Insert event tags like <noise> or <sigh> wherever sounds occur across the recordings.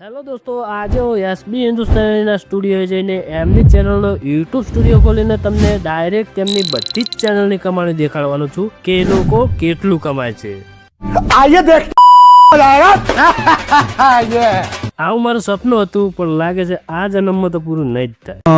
Hello દોસ્તો આજે હું એસબી હિન્દુસ્તાનીના સ્ટુડિયોએ જઈને એમની ચેનલનો યુટ્યુબ સ્ટુડિયો ખોલીને તમને ડાયરેક્ટ તેમની બધી જ ચેનલની કમાણી દેખાડવાનો છું કે એ લોકો કેટલું કમાય છે. <laughs> આવું મારું સપનું હતું પણ લાગે છે આ જન્મમાં તો પૂરું નહીં જ થાય. <laughs>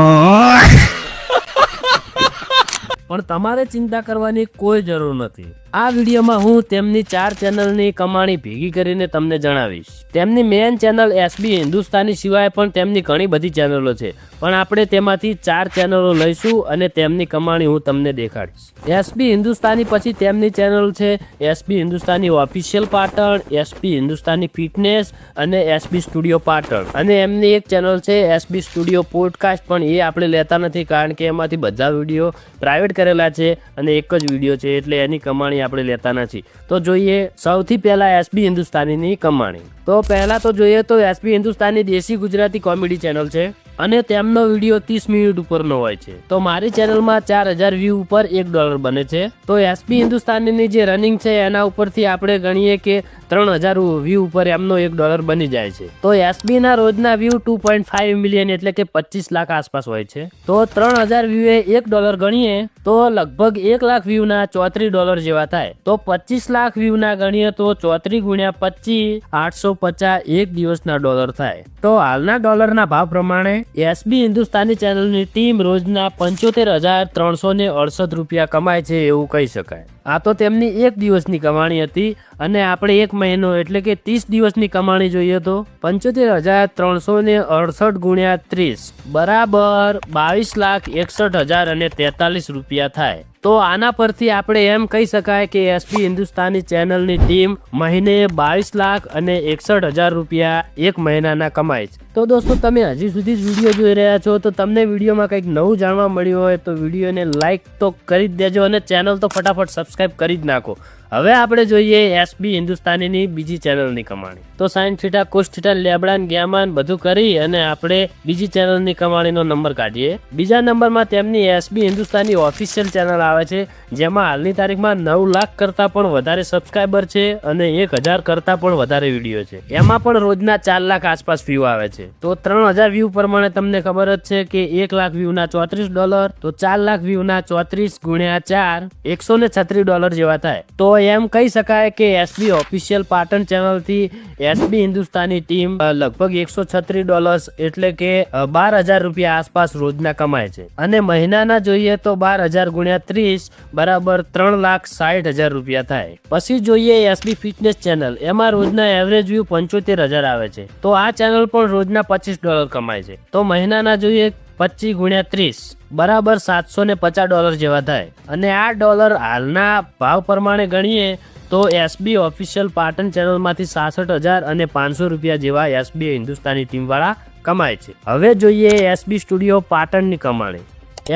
પણ તમારે ચિંતા કરવાની કોઈ જરૂર નથી. આ વિડીયોમાં હું તેમની ચાર ચેનલની કમાણી ભેગી કરીને તમને જણાવીશ. તેમની મેઇન ચેનલ એસબી હિન્દુસ્તાની સિવાય પણ તેમની ઘણી બધી ચેનલો છે. પણ આપણે તેમાંથી ચાર ચેનલો લઈશું અને તેમની કમાણી હું તમને દેખાડીશ. એસબી હિન્દુસ્તાની પછી તેમની ચેનલ છે SB Hindustani official Patan SB Hindustani fitness અને એસબી સ્ટુડિયો પાટણ. અને એમની એક ચેનલ છે એસબી સ્ટુડિયો પોડકાસ્ટ પણ એ આપણે લેતા નથી કારણ કે એમાંથી બધા વીડિયો પ્રાઇવેટ કરેલા છે અને એક જ વીડિયો છે એટલે એની કમાણી આપણે લેતા નથી. તો જોઈએ સૌથી પહેલાં એસબી હિન્દુસ્તાનીની કમાણી. તો પહેલાં તો જોઈએ તો એસબી હિન્દુસ્તાની દેશી ગુજરાતી કોમેડી ચેનલ છે. અને તેમનો વીડિયો ત્રીસ મિનિટ ઉપરનો હોય છે. તો મારી ચેનલમાં ચાર હજાર વ્યૂ ઉપર એક ડોલર બને છે. તો એસપી હિન્દુસ્તાનીની જે રનિંગ છે, એના ઉપરથી આપણે ગણીએ કે ત્રણ હજાર વ્યૂ ઉપર એમનો એક ડોલર બની જાય છે. તો એસબીના રોજના view two point five million એટલે કે પચીસ લાખ આસપાસ હોય છે. તો ત્રણ હજાર વ્યૂ એ એક ડોલર ગણીએ, તો લગભગ એક લાખ વ્યૂના ચોત્રીસ ડોલર જેવા થાય. તો પચીસ લાખ વ્યૂના ગણીએ, તો ચોત્રીસ ગુણ્યા પચીસ આઠસો પચાસ એક દિવસના ડોલર થાય. તો હાલના ડોલરના ભાવ પ્રમાણે એસબી હિન્દુસ્તાની ચેનલની ટીમ રોજના પંચોતેર હજાર ત્રણસો ને અડસઠ રૂપિયા કમાય છે એવું કહી શકાય. આ તો તેમની એક દિવસની કમાણી હતી અને આપણે એક મહિનો એટલે કે ત્રીસ દિવસની કમાણી જોઈએ તો પંચોતેર હજાર ત્રણસો ને અડસઠ ગુણ્યા ત્રીસ બરાબર બાવીસ લાખ એકસઠ હજાર અને તેતાલીસ રૂપિયા થાય. તો આના પરથી આપણે એમ કહી શકાય કે એસપી હિન્દુસ્તાની ચેનલની ટીમ મહિને બાવીસ લાખ અને એકસઠ હજાર રૂપિયા એક મહિનાના કમાય છે. તો દોસ્તો, તમે હજી સુધી જ વીડિયો જોઈ રહ્યા છો, તો તમને વિડીયોમાં કંઈક નવું જાણવા મળ્યું હોય તો વિડીયોને લાઇક તો કરી જ દેજો અને ચેનલ તો ફટાફટ સબસ્ક્રાઈબ કરી જ નાખો. હવે આપણે જોઈએ એસબી હિન્દુસ્તાનીની બીજી ચેનલની કમાણી. તો સાઇન થીટા કોસ થીટા લેબડાન ગ્યામાન બધું કરી અને આપણે બીજી ચેનલની કમાણીનો નંબર કાઢીએ. બીજા નંબરમાં તેમની એસબી હિન્દુસ્તાની ઓફિશિયલ ચેનલ આવે છે, જેમાં હાલની તારીખમાં નવ લાખ કરતાં પણ વધારે સબસ્ક્રાઈબર છે અને એક હજાર કરતાં પણ વધારે વીડિયો છે. એમાં પણ રોજના ચાર લાખ આસપાસ વ્યૂ આવે છે. તો ત્રણ હજાર વ્યૂ પ્રમાણે તમને ખબર જ છે કે એક લાખ વ્યૂના ચોત્રીસ ડોલર તો ચાર લાખ વ્યૂના ચોત્રીસ ગુણ્યા ચાર, એકસો ને છત્રીસ ડોલર જેવા થાય. તો એમ કહી શકાય કે એસબી ઓફિશિયલ પાટણ ચેનલથી એસબી હિન્દુસ્તાની ટીમ લગભગ એકસો છત્રીસ ડોલર્સ એટલે કે બાર હજાર રૂપિયા આસપાસ રોજના કમાય છે. અને મહિનાના જોઈએ તો બાર હજાર ગુણ્યા ત્રીસ બરાબર ત્રણ લાખ સાઠ હજાર રૂપિયા થાય. પછી જોઈએ એસબી ફિટનેસ ચેનલ એમાં રોજના એવરેજ વ્યૂ પંચોતેર હજાર આવે છે. તો આ ચેનલ પણ રોજના પચીસ ડોલર કમાય છે. તો મહિનાના જોઈએ પચીસ ગુણ્યા ત્રીસ, બરાબર સાતસો ને પચાસ ડોલર જેવા થાય. અને આ ડોલર હાલના ભાવ પ્રમાણે ગણીએ તો એસબી ઓફિશિયલ પાટણ ચેનલમાંથી સાસઠ હજાર અને પાંચસો રૂપિયા જેવા એસબી હિન્દુસ્તાની ટીમવાળા કમાય છે. હવે જોઈએ એસબી સ્ટુડિયો પાટણની કમાણી.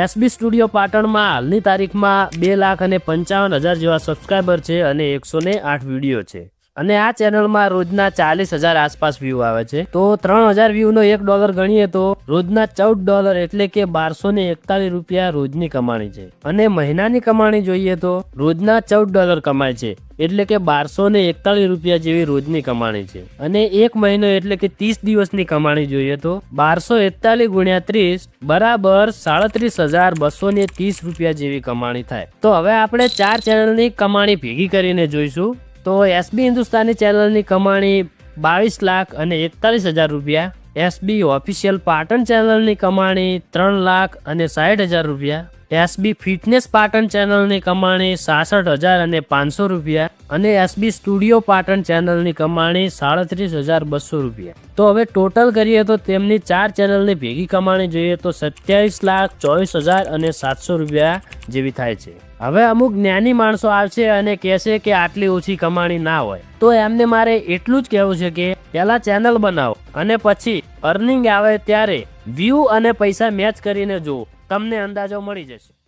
એસબી સ્ટુડિયો પાટણમાં હાલની તારીખમાં બે લાખ અને પંચાવન હજાર જેવા સબસ્ક્રાઈબર છે અને એકસો ને આઠ વીડિયો છે. અને આ ચેનલમાં રોજના ચાલીસ હજાર આસપાસ વ્યૂ આવે છે. તો ત્રણ હજાર વ્યૂનો એક ડોલર ગણીએ તો રોજના ચૌદ ડોલર એટલે કે બારસો ને એકતાલીસ રૂપિયા રોજની કમાણી છે. અને મહિનાની કમાણી જોઈએ તો રોજના ચૌદ ડોલર કમાય છે. એટલે કે બારસો ને એકતાલીસ રૂપિયા જેવી રોજની કમાણી છે. અને એક મહિનો એટલે કે ત્રીસ દિવસની કમાણી જોઈએ તો બારસો એકતાલીસ ગુણ્યા ત્રીસ બરાબર સાડત્રીસ હજાર બસો ને ત્રીસ રૂપિયા જેવી કમાણી થાય. તો હવે આપણે ચાર ચેનલની કમાણી ભેગી કરીને જોઈશું. તો એસબી હિન્દુસ્તાની ચેનલની કમાણી બાવીસ લાખ અને એકતાલીસ હજાર રૂપિયા. એસબી ઓફિશિયલ પાટણ ચેનલની કમાણી ત્રણ લાખ અને સાઠ હજાર રૂપિયા. એસબી ફિટનેસ પાટણ ચેનલની કમાણી સાસઠ હજાર અને પાંચસો રૂપિયા અને એસબી સ્ટુડિયો પાટણ ચેનલની કમાણી સાડત્રીસ હજાર બસો રૂપિયા. તો હવે ટોટલ કરીએ તો તેમની ચાર ચેનલની ભેગી કમાણી જોઈએ તો સત્યાવીસ લાખ ચોવીસ હજાર અને સાતસો રૂપિયા જેવી થાય છે. હવે અમુક જ્ઞાની માણસો આવશે અને કહેશે કે આટલી ઓછી કમાણી ના હોય. તો એમને મારે એટલું જ કહેવું છે કે પહેલા ચેનલ બનાવો અને પછી અર્નિંગ આવે ત્યારે વ્યૂ અને પૈસા મેચ કરીને જુઓ. તમને અંદાજો મળી જશે.